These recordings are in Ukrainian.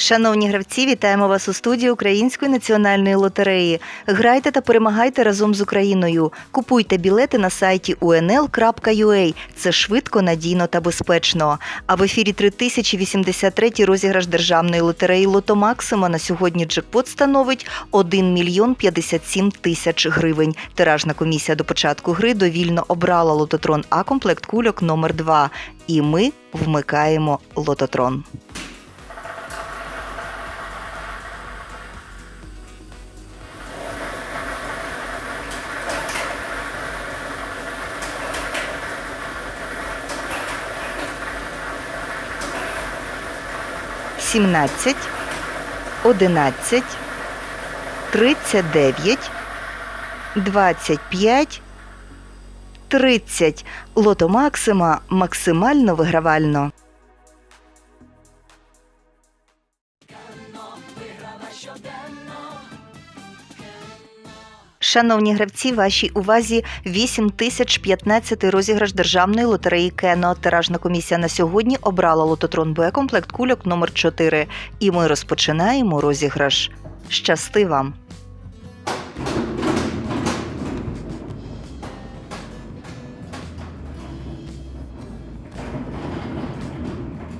Шановні гравці, вітаємо вас у студії Української національної лотереї. Грайте та перемагайте разом з Україною. Купуйте білети на сайті unl.ua. Це швидко, надійно та безпечно. А в ефірі 3083 розіграш державної лотереї Лото Максима на сьогодні джекпот становить 1 мільйон 57 тисяч гривень. Тиражна комісія до початку гри довільно обрала лототрон А комплект кульок номер 2 І ми вмикаємо лототрон. Сімнадцять, одинадцять, тридцять дев'ять, двадцять п'ять, тридцять. Лото Максима максимально вигравально. Шановні гравці, вашій увазі 8015 розіграш державної лотереї Кено. Тиражна комісія на сьогодні обрала лототрон Б комплект кульок номер 4 І ми розпочинаємо розіграш. Щасти вам!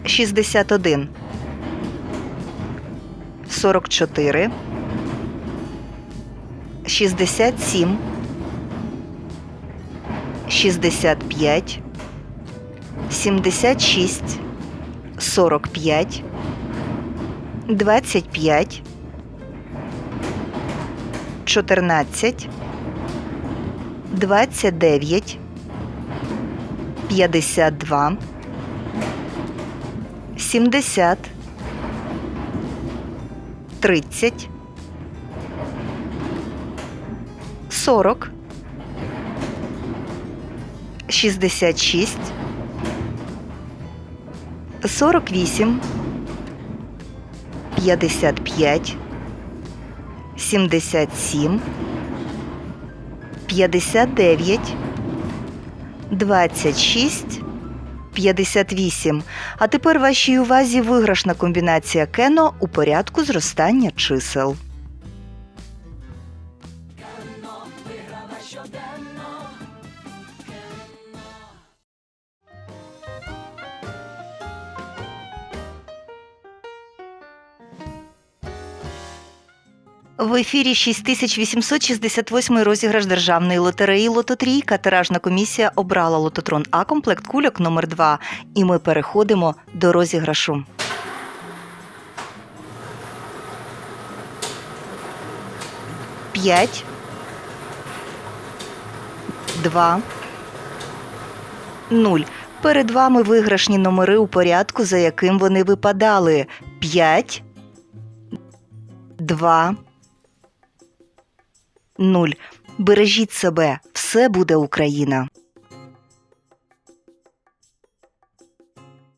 Шістдесят один. Сорок чотири. 67 65 76 45 25 14 29 52 70 30 40 66 48 55 77 59 26 58. А тепер вашій увазі виграшна комбінація кено у порядку зростання чисел. В ефірі 6868 розіграш державної лотереї Лототрійка. Тиражна комісія обрала лототрон А комплект кульок номер 2 І ми переходимо до розіграшу. П'ять. Два. Нуль. Перед вами виграшні номери у порядку, за яким вони випадали. П'ять. Два. Нуль. Бережіть себе, все буде Україна.